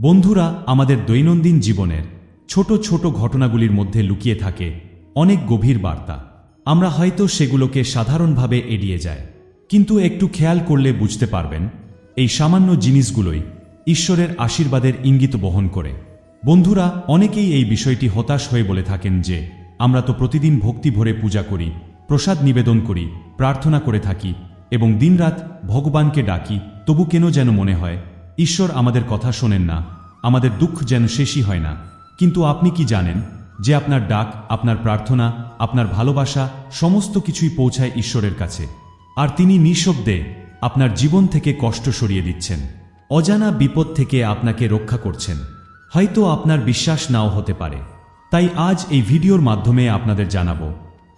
বন্ধুরা, আমাদের দৈনন্দিন জীবনের ছোট ছোট ঘটনাগুলির মধ্যে লুকিয়ে থাকে অনেক গভীর বার্তা। আমরা হয়তো সেগুলোকে সাধারণভাবে এড়িয়ে যায় কিন্তু একটু খেয়াল করলে বুঝতে পারবেন, এই সামান্য জিনিসগুলোই ঈশ্বরের আশীর্বাদের ইঙ্গিত বহন করে। বন্ধুরা, অনেকেই এই বিষয়টি হতাশ হয়ে বলে থাকেন যে, আমরা তো প্রতিদিন ভক্তি ভরে পূজা করি, প্রসাদ নিবেদন করি, প্রার্থনা করে থাকি এবং দিনরাত ভগবানকে ডাকি, তবু কেন যেন মনে হয় ঈশ্বর আমাদের কথা শোনেন না, আমাদের দুঃখ যেন শেষই হয় না। কিন্তু আপনি কি জানেন যে আপনার ডাক, আপনার প্রার্থনা, আপনার ভালোবাসা সমস্ত কিছুই পৌঁছায় ঈশ্বরের কাছে। আর তিনি নিঃশব্দে আপনার জীবন থেকে কষ্ট সরিয়ে দিচ্ছেন। অজানা বিপদ থেকে আপনাকে রক্ষা করছেন। হয়তো আপনার বিশ্বাস নাও হতে পারে। তাই আজ এই ভিডিওর মাধ্যমে আপনাদের জানাব,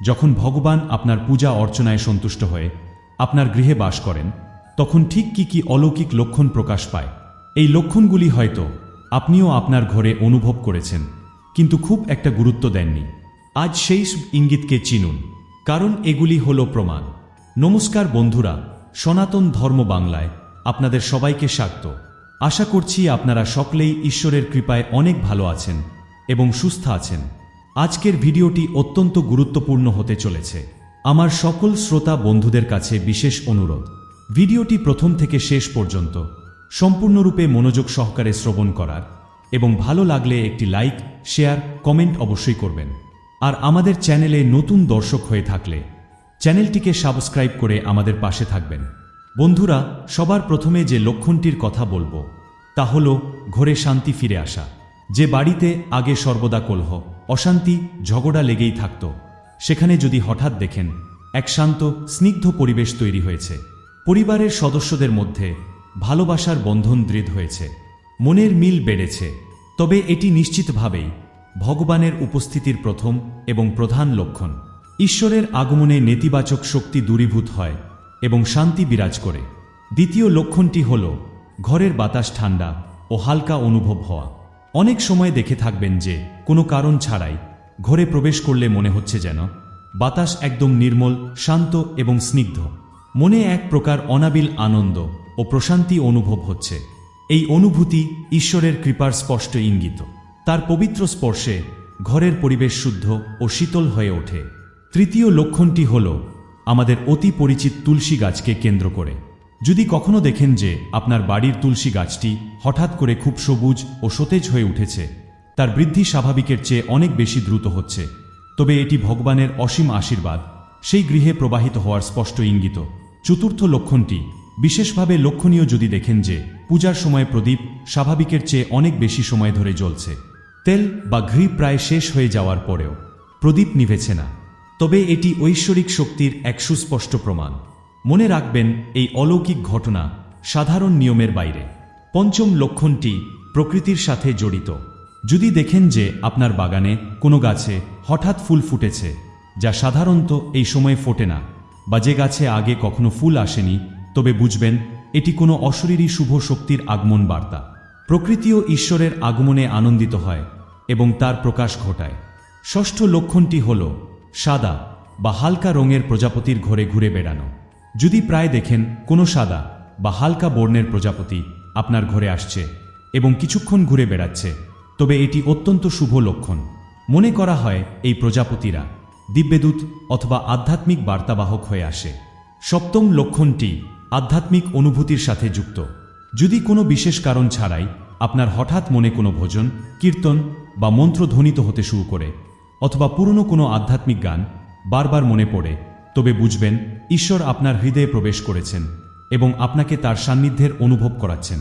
যখন ভগবান আপনার পূজা অর্চনায় সন্তুষ্ট হয়ে আপনার গৃহে বাস করেন তখন ঠিক কি কি অলৌকিক লক্ষণ প্রকাশ পায়? এই লক্ষণগুলি হয়তো আপনিও আপনার ঘরে অনুভব করেছেন, কিন্তু খুব একটা গুরুত্ব দেননি। আজ সেই ইঙ্গিতকে চিনুন, কারণ এগুলি হল প্রমাণ। নমস্কার বন্ধুরা, সনাতন ধর্ম বাংলায় আপনাদের সবাইকে স্বাগত। আশা করছি আপনারা সকলেই ঈশ্বরের কৃপায় অনেক ভালো আছেন এবং সুস্থ আছেন। আজকের ভিডিওটি অত্যন্ত গুরুত্বপূর্ণ হতে চলেছে। আমার সকল শ্রোতা বন্ধুদের কাছে বিশেষ অনুরোধ। ভিডিওটি প্রথম থেকে শেষ পর্যন্ত সম্পূর্ণরূপে মনোযোগ সহকারে শ্রবণ করার এবং ভালো লাগলে একটি লাইক, শেয়ার, কমেন্ট অবশ্যই করবেন। আর আমাদের চ্যানেলে নতুন দর্শক হয়ে থাকলে চ্যানেলটিকে সাবস্ক্রাইব করে আমাদের পাশে থাকবেন। বন্ধুরা, সবার প্রথমে যে লক্ষণটির কথা বলব, তা হল ঘরে শান্তি ফিরে আসা। যে বাড়িতে আগে সর্বদা কলহ, অশান্তি, ঝগড়া লেগেই থাকত, সেখানে যদি হঠাৎ দেখেন, এক শান্ত, স্নিগ্ধ পরিবেশ তৈরি হয়েছে। পরিবারের সদস্যদের মধ্যে ভালোবাসার বন্ধন দৃঢ় হয়েছে। মনের মিল বেড়েছে। তবে এটি নিশ্চিতভাবেই ভগবানের উপস্থিতির প্রথম এবং প্রধান লক্ষণ। ঈশ্বরের আগমনে নেতিবাচক শক্তি দূরীভূত হয় এবং শান্তি বিরাজ করে। দ্বিতীয় লক্ষণটি হল ঘরের বাতাস ঠান্ডা ও হালকা অনুভব হওয়া। অনেক সময় দেখে থাকবেন যে কোনো কারণ ছাড়াই ঘরে প্রবেশ করলে মনে হচ্ছে যেন বাতাস একদম নির্মল, শান্ত এবং স্নিগ্ধ। মনে এক প্রকার অনাবিল আনন্দ ও প্রশান্তি অনুভব হচ্ছে। এই অনুভূতি ঈশ্বরের কৃপার স্পষ্ট ইঙ্গিত। তার পবিত্র স্পর্শে ঘরের পরিবেশ শুদ্ধ ও শীতল হয়ে ওঠে। তৃতীয় লক্ষণটি হল আমাদের অতি পরিচিত তুলসী গাছকে কেন্দ্র করে। যদি কখনো দেখেন যে আপনার বাড়ির তুলসী গাছটি হঠাৎ করে খুব সবুজ ও সতেজ হয়ে উঠেছে, তার বৃদ্ধি স্বাভাবিকের চেয়ে অনেক বেশি দ্রুত হচ্ছে। তবে এটি ভগবানের অসীম আশীর্বাদ, সেই গৃহে প্রবাহিত হওয়ার স্পষ্ট ইঙ্গিত। চতুর্থ লক্ষণটি। বিশেষভাবে লক্ষণীয় যদি দেখেন যে, পূজার সময় প্রদীপ স্বাভাবিকের চেয়ে অনেক বেশি সময় ধরে জ্বলছে। তেল বা ঘৃ প্রায় শেষ হয়ে যাওয়ার পরেও প্রদীপ নিভেছে না। তবে এটি ঐশ্বরিক শক্তির এক সুস্পষ্ট প্রমাণ। মনে রাখবেন, এই অলৌকিক ঘটনা সাধারণ নিয়মের বাইরে। পঞ্চম লক্ষণটি প্রকৃতির সাথে জড়িত। যদি দেখেন যে, আপনার বাগানে কোনো গাছে হঠাৎ ফুল ফুটেছে, যা সাধারণত এই সময়ে ফোটে না বা যে গাছে আগে কখনো ফুল আসেনি, তবে বুঝবেন, এটি কোনো অশরীরী শুভ শক্তির আগমন বার্তা। প্রকৃতিও ঈশ্বরের আগমনে আনন্দিত হয় এবং তার প্রকাশ ঘটায়। ষষ্ঠ লক্ষণটি হল, সাদা বা হালকা রঙের প্রজাপতির ঘরে ঘুরে বেড়ানো। যদি প্রায় দেখেন, কোনো সাদা বা হালকা বর্ণের প্রজাপতি আপনার ঘরে আসছে এবং কিছুক্ষণ ঘুরে বেড়াচ্ছে, তবে এটি অত্যন্ত শুভ লক্ষণ। মনে করা হয়, এই প্রজাপতিরা দিব্যদূত অথবা আধ্যাত্মিক বার্তাবাহক হয়ে আসে। সপ্তম লক্ষণটি আধ্যাত্মিক অনুভূতির সাথে যুক্ত। যদি কোনো বিশেষ কারণ ছাড়াই আপনার হঠাৎ মনে কোনো ভোজন, কীর্তন বা মন্ত্র ধ্বনিত হতে শুরু করে অথবা পুরনো কোনো আধ্যাত্মিক গান বারবার মনে পড়ে, তবে বুঝবেন ঈশ্বর আপনার হৃদয়ে প্রবেশ করেছেন এবং আপনাকে তার সান্নিধ্যের অনুভব করাচ্ছেন।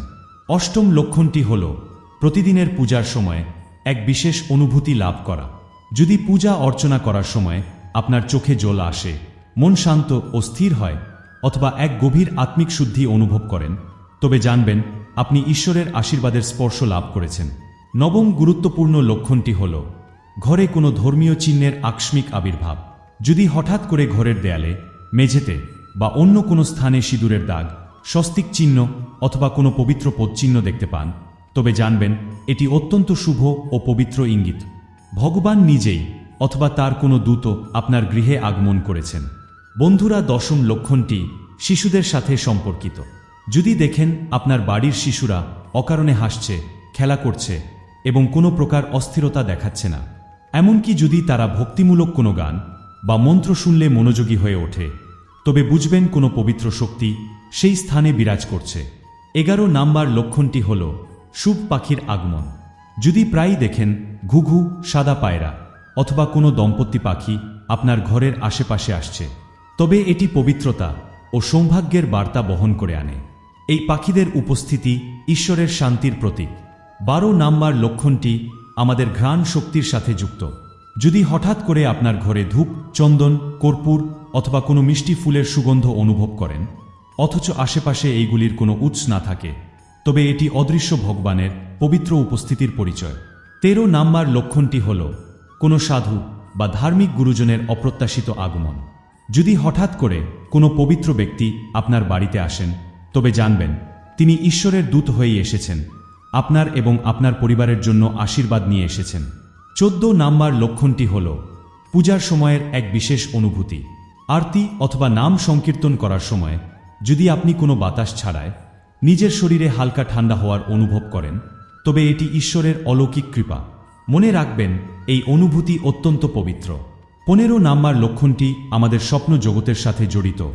অষ্টম লক্ষণটি হল প্রতিদিনের পূজার সময় এক বিশেষ অনুভূতি লাভ করা। যদি পূজা অর্চনা করার সময় আপনার চোখে জল আসে, মন শান্ত ও স্থির হয়, অথবা এক গভীর আত্মিক শুদ্ধি অনুভব করেন, তবে জানবেন আপনি ঈশ্বরের আশীর্বাদের স্পর্শ লাভ করেছেন। নবম গুরুত্বপূর্ণ লক্ষণটি হল, ঘরে কোনো ধর্মীয় চিহ্নের আকস্মিক আবির্ভাব। যদি হঠাৎ করে ঘরের দেয়ালে, মেঝেতে বা অন্য কোনো স্থানে সিঁদুরের দাগ, স্বস্তিক চিহ্ন অথবা কোনো পবিত্র পদচিহ্ন দেখতে পান, তবে জানবেন এটি অত্যন্ত শুভ ও পবিত্র ইঙ্গিত। ভগবান নিজেই অথবা তার কোনো দূত আপনার গৃহে আগমন করেছেন। বন্ধুরা দশম লক্ষণটি শিশুদের সাথে সম্পর্কিত। যদি দেখেন আপনার বাড়ির শিশুরা অকারণে হাসছে, খেলা করছে এবং কোনো প্রকার অস্থিরতা দেখাচ্ছে না, এমনকি যদি তারা ভক্তিমূলক কোনো গান বা মন্ত্র শুনলে মনোযোগী হয়ে ওঠে, তবে বুঝবেন কোনো পবিত্র শক্তি সেই স্থানে বিরাজ করছে। এগারো নাম্বার লক্ষণটি হল শুভ পাখির আগমন। যদি প্রায়ই দেখেন ঘুঘু, সাদা পায়রা অথবা কোনো দম্পতি পাখি আপনার ঘরের আশেপাশে আসছে। তবে এটি পবিত্রতা ও সৌভাগ্যের বার্তা বহন করে আনে। এই পাখিদের উপস্থিতি ঈশ্বরের শান্তির প্রতীক। বারো নাম্বার লক্ষণটি আমাদের ঘ্রাণ শক্তির সাথে যুক্ত। যদি হঠাৎ করে আপনার ঘরে ধূপ, চন্দন, কর্পূর অথবা কোনো মিষ্টি ফুলের সুগন্ধ অনুভব করেন, অথচ আশেপাশে এইগুলির কোনো উৎস না থাকে, তবে এটি অদৃশ্য ভগবানের পবিত্র উপস্থিতির পরিচয়। তেরো নাম্বার লক্ষণটি হল কোনো সাধু বা ধার্মিক গুরুজনের অপ্রত্যাশিত আগমন। যদি হঠাৎ করে কোনো পবিত্র ব্যক্তি আপনার বাড়িতে আসেন, তবে জানবেন, তিনি ঈশ্বরের দূত হয়েই এসেছেন। আপনার এবং আপনার পরিবারের জন্য আশীর্বাদ নিয়ে এসেছেন। চোদ্দ নাম্বার লক্ষণটি হল পূজার সময়ের এক বিশেষ অনুভূতি। আরতি অথবা নাম সংকীর্তন করার সময় যদি আপনি কোনো বাতাস ছাড়ায়, নিজের শরীরে হালকা ঠান্ডা হওয়ার অনুভব করেন তবে এটি ঈশ্বরের অলৌকিক কৃপা। মনে রাখবেন, এই অনুভূতি অত্যন্ত পবিত্র। পনেরো নাম্বার লক্ষণটি আমাদের স্বপ্ন জগতের সাথে জড়িত।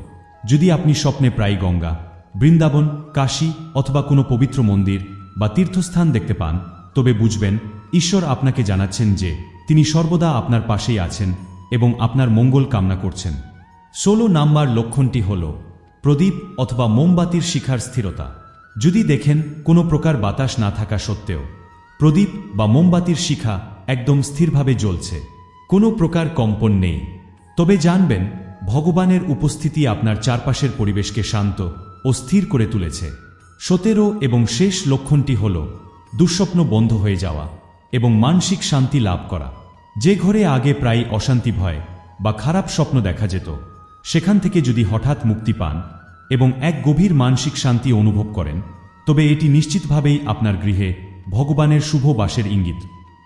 যদি আপনি স্বপ্নে প্রায় গঙ্গা, বৃন্দাবন, কাশী অথবা কোনো পবিত্র মন্দির বা তীর্থস্থান দেখতে পান, তবে বুঝবেন, ঈশ্বর আপনাকে জানাচ্ছেন যে তিনি সর্বদা আপনার পাশেই আছেন এবং আপনার মঙ্গল কামনা করছেন। ষোলো নাম্বার লক্ষণটি হল প্রদীপ অথবা মোমবাতির শিখার স্থিরতা। যদি দেখেন কোনো প্রকার বাতাস না থাকা সত্ত্বেও, প্রদীপ বা মোমবাতির শিখা একদম স্থিরভাবে জ্বলছে, কোনো প্রকার কম্পন নেই। তবে জানবেন, ভগবানের উপস্থিতি আপনার চারপাশের পরিবেশকে শান্ত ও স্থির করে তুলেছে। সতেরো এবং শেষ লক্ষণটি হল দুঃস্বপ্ন বন্ধ হয়ে যাওয়া এবং মানসিক শান্তি লাভ করা। যে ঘরে আগে প্রায় অশান্তি ভয় বা খারাপ স্বপ্ন দেখা যেত, সেখান থেকে যদি হঠাৎ মুক্তি পান এবং এক গভীর মানসিক শান্তি অনুভব করেন, তবে এটি নিশ্চিতভাবেই আপনার গৃহে ভগবানের শুভ বাসের ইঙ্গিত।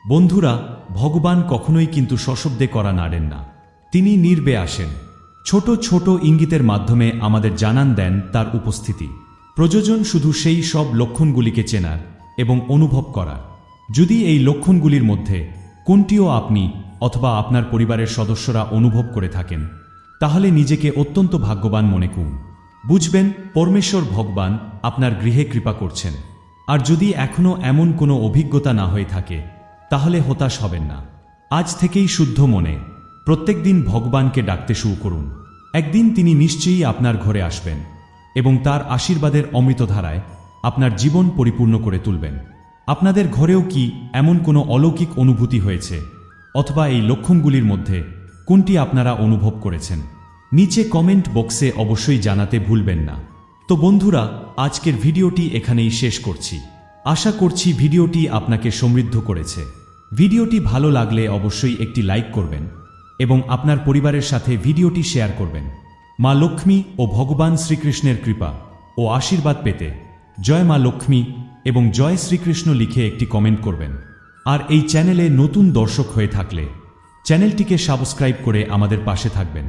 বন্ধুরা, ভগবান কখনোই কিন্তু সশব্দে করা নাড়েন না। তিনি নির্বে আসেন। ছোট ছোট ইঙ্গিতের মাধ্যমে আমাদের জানান দেন তার উপস্থিতি। প্রয়োজন শুধু সেই সব লক্ষণগুলিকে চেনার এবং অনুভব করার। যদি এই লক্ষণগুলির মধ্যে কোনটিও আপনি অথবা আপনার পরিবারের সদস্যরা অনুভব করে থাকেন, তাহলে নিজেকে অত্যন্ত ভাগ্যবান মনে করুন। বুঝবেন, পরমেশ্বর ভগবান আপনার গৃহে কৃপা করছেন। আর যদি এখনও এমন কোনো অভিজ্ঞতা না হয়ে থাকে, তাহলে হতাশ হবেন না। আজ থেকেই শুদ্ধ মনে, প্রত্যেক দিন ভগবানকে ডাকতে শুরু করুন। একদিন তিনি নিশ্চয়ই আপনার ঘরে আসবেন এবং তার আশীর্বাদের অমৃতধারায় আপনার জীবন পরিপূর্ণ করে তুলবেন। আপনাদের ঘরেও কি এমন কোনো অলৌকিক অনুভূতি হয়েছে, অথবা এই লক্ষণগুলির মধ্যে কোনটি আপনারা অনুভব করেছেন? নিচে কমেন্ট বক্সে অবশ্যই জানাতে ভুলবেন না। তো বন্ধুরা, আজকের ভিডিওটি এখানেই শেষ করছি। আশা করছি ভিডিওটি আপনাকে সমৃদ্ধ করেছে। ভিডিওটি ভালো লাগলে অবশ্যই একটি লাইক করবেন এবং আপনার পরিবারের সাথে ভিডিওটি শেয়ার করবেন। মা লক্ষ্মী ও ভগবান শ্রীকৃষ্ণের কৃপা ও আশীর্বাদ পেতে জয় মা লক্ষ্মী এবং জয় শ্রীকৃষ্ণ লিখে একটি কমেন্ট করবেন। আর এই চ্যানেলে নতুন দর্শক হয়ে থাকলে চ্যানেলটিকে সাবস্ক্রাইব করে আমাদের পাশে থাকবেন।